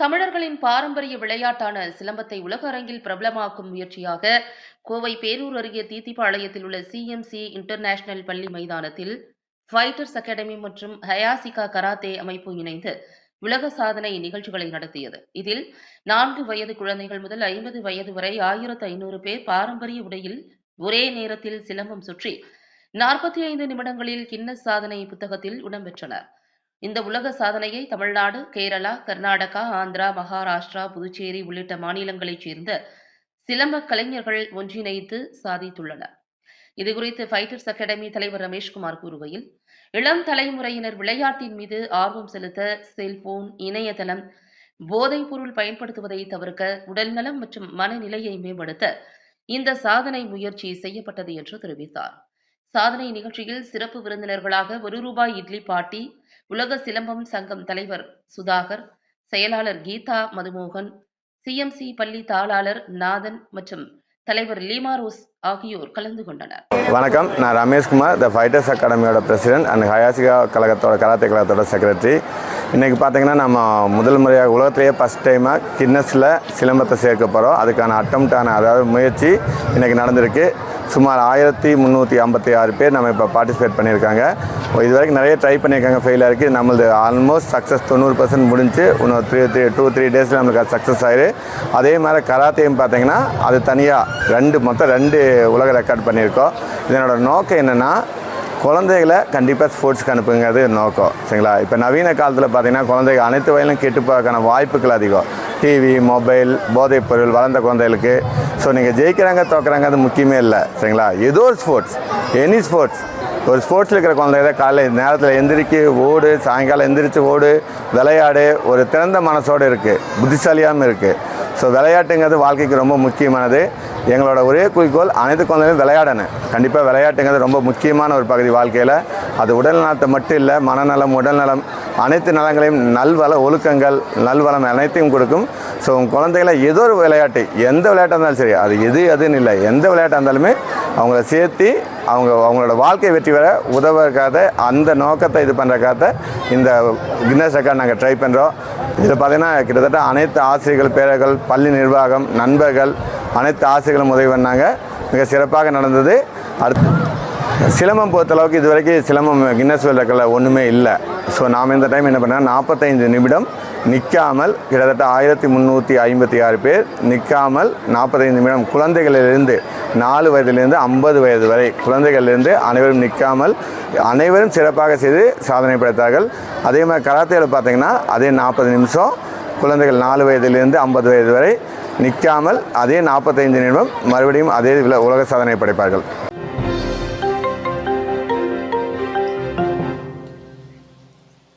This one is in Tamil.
தமிழர்களின் பாரம்பரிய விளையாட்டான சிலம்பத்தை உலக அரங்கில் பிரபலமாக்கும் முயற்சியாக கோவை பேரூர் அருகே தீத்திப்பாளையத்தில் உள்ள சிஎம்சி இன்டர்நேஷனல் பள்ளி மைதானத்தில் ஃபைட்டர்ஸ் அகாடமி மற்றும் ஹயாசிகா கராத்தே அமைப்பு இணைந்து உலக சாதனை நிகழ்ச்சிகளை நடத்தியது. இதில் நான்கு வயது குழந்தைகள் முதல் ஐம்பது வயது வரை ஆயிரத்து ஐநூறு பேர் பாரம்பரிய உடையில் ஒரே நேரத்தில் சிலம்பம் சுற்றி நாற்பத்தி ஐந்து நிமிடங்களில் கின்னஸ் சாதனை புத்தகத்தில் இடம்பெற்றனர் இந்த உலக சாதனையை தமிழ்நாடு கேரளா கர்நாடகா ஆந்திரா மகாராஷ்டிரா புதுச்சேரி உள்ளிட்ட மாநிலங்களைச் சேர்ந்த சிலம்ப கலைஞர்கள் ஒன்றிணைத்து சாதித்துள்ளனர். இதுகுறித்து ஃபைட்டர்ஸ் அகாடமி தலைவர் ரமேஷ்குமார் கூறுகையில் இளம் தலைமுறையினர் விளையாட்டின் மீது ஆர்வம் செலுத்த செல்போன் இணையதளம் போதைப் பொருள் பயன்படுத்துவதை தவிர்க்க உடல்நலம் மற்றும் மனநிலையை மேம்படுத்த இந்த சாதனை முயற்சி செய்யப்பட்டது என்று தெரிவித்தார். சாதனை நிகழ்ச்சியில் சிறப்பு விருந்தினர்களாக ஒரு ரூபாய் இட்லி பாட்டி உலக சிலம்பம் சங்கம் தலைவர் சுதாகர் செயலாளர் கீதா மதுமோகன் சிஎம்சி பள்ளி தாளாளர் நாதன் மற்றும் தலைவர் லீமா ரோஸ் ஆகியோர் கலந்து கொண்டனர். வணக்கம். நான் ரமேஷ்குமார் த ஃபைட்டர்ஸ் அகாடமியோட பிரசிடென்ட் அண்ட் ஹயாசிகா கழகத்தோட கராத்தே கழகத்தோட செக்ரட்டரி இன்றைக்கி பார்த்தீங்கன்னா நம்ம முதல் முறையாக உலகத்திலேயே ஃபஸ்ட் டைமாக கின்னஸில் சிலம்பத்தை சேர்க்க போகிறோம் அதுக்கான அட்டம்ப்டான அதாவது முயற்சி இன்றைக்கி நடந்திருக்கு. சுமார் ஆயிரத்தி முந்நூற்றி ஐம்பத்தி ஆறு பேர் நம்ம இப்போ பார்ட்டிசிபேட் பண்ணியிருக்காங்க. இது வரைக்கும் நிறைய ட்ரை பண்ணியிருக்காங்க ஃபெயில் ஆயிருக்கு. நம்மளது ஆல்மோஸ்ட் சக்ஸஸ் தொண்ணூறு பர்சன்ட் முடிஞ்சு இன்னும் த்ரீ த்ரீ டூ த்ரீ டேஸில் நம்மளுக்கு அது சக்ஸஸ் ஆயிரு. அதே மாதிரி கராத்தையும் பார்த்தீங்கன்னா அது தனியாக ரெண்டு மொத்தம் ரெண்டு உலக ரெக்கார்ட் பண்ணியிருக்கோம். இதனோட நோக்கம் என்னென்னா குழந்தைகளை கண்டிப்பாக ஸ்போர்ட்ஸ்க்கு அனுப்புங்கிறது நோக்கம் சரிங்களா? இப்போ நவீன காலத்தில் பார்த்தீங்கன்னா குழந்தைகள் அனைத்து வயதிலும் கெட்டு போகிறதுக்கான வாய்ப்புகள் அதிகம். டிவி மொபைல் போதைப் பொருள் வளர்ந்த குழந்தைகளுக்கு. ஸோ நீங்கள் ஜெயிக்கிறாங்க தோக்குறாங்க அது முக்கியமே இல்லை சரிங்களா? ஏதோ ஒரு ஸ்போர்ட்ஸ் எனி ஸ்போர்ட்ஸ் ஒரு ஸ்போர்ட்ஸில் இருக்கிற குழந்தைங்க காலையில் நேரத்தில் எந்திரிக்கு ஓடு சாயங்காலம் எந்திரிச்சு ஓடு விளையாடு. ஒரு திறந்த மனசோடு இருக்குது புத்திசாலியாகவும் இருக்குது ஸோ விளையாட்டுங்கிறது வாழ்க்கைக்கு ரொம்ப முக்கியமானது. எங்களோட ஒரே குறிக்கோள் அனைத்து குழந்தைகளும் விளையாடணும். கண்டிப்பாக விளையாட்டுங்கிறது ரொம்ப முக்கியமான ஒரு பகுதி வாழ்க்கையில். அது உடல் நலத்தை மட்டும் இல்லை மனநலம் உடல்நலம் அனைத்து நலங்களையும் நல்வள ஒழுக்கங்கள் நல்வளம் அனைத்தையும் கொடுக்கும். ஸோ உங்கள் குழந்தைகளை ஏதோ ஒரு விளையாட்டு எந்த விளையாட்டாக இருந்தாலும் சரி அது எது அதுன்னு இல்லை எந்த விளையாட்டாக இருந்தாலுமே அவங்கள சேர்த்து அவங்க அவங்களோட வாழ்க்கை வெற்றி பெற உதவுறக்காக அந்த நோக்கத்தை இது பண்ணுறக்காக இந்த கின்னஸ் ரெக்கார்ட் நாங்கள் ட்ரை பண்ணுறோம் இதில் பார்த்தீங்கன்னா கிட்டத்தட்ட அனைத்து ஆசிரியர்கள் பேரர்கள் பள்ளி நிர்வாகம் நண்பர்கள் அனைத்து ஆசிரியர்களும் உதவி பண்ணாங்க. மிக சிறப்பாக நடந்தது. அடுத்து சிலம்பம் பொறுத்தளவுக்கு இது வரைக்கும் சிலம்பம் கின்னஸ் வேர்ல்ட் ரெக்கார்டில் ஒன்றுமே இல்லை. ஸோ நாம் இந்த டைம் என்ன பண்ணால் நாற்பத்தைந்து நிமிடம் நிற்காமல் கிட்டத்தட்ட ஆயிரத்தி முந்நூற்றி ஐம்பத்தி ஆறு பேர் நிற்காமல் நாற்பத்தைந்து நிமிடம் குழந்தைகளிலிருந்து நாலு வயதிலிருந்து ஐம்பது வயது வரை குழந்தைகளிலிருந்து அனைவரும் நிற்காமல் அனைவரும் சிறப்பாக செய்து சாதனை படைத்தார்கள். அதே மாதிரி கராத்தையில் பார்த்தீங்கன்னா அதே நாற்பது நிமிஷம் குழந்தைகள் நாலு வயதிலிருந்து ஐம்பது வயது வரை நிற்காமல் அதே நாற்பத்தைந்து நிமிடம் மறுபடியும் அதே உலக சாதனை படைப்பார்கள்.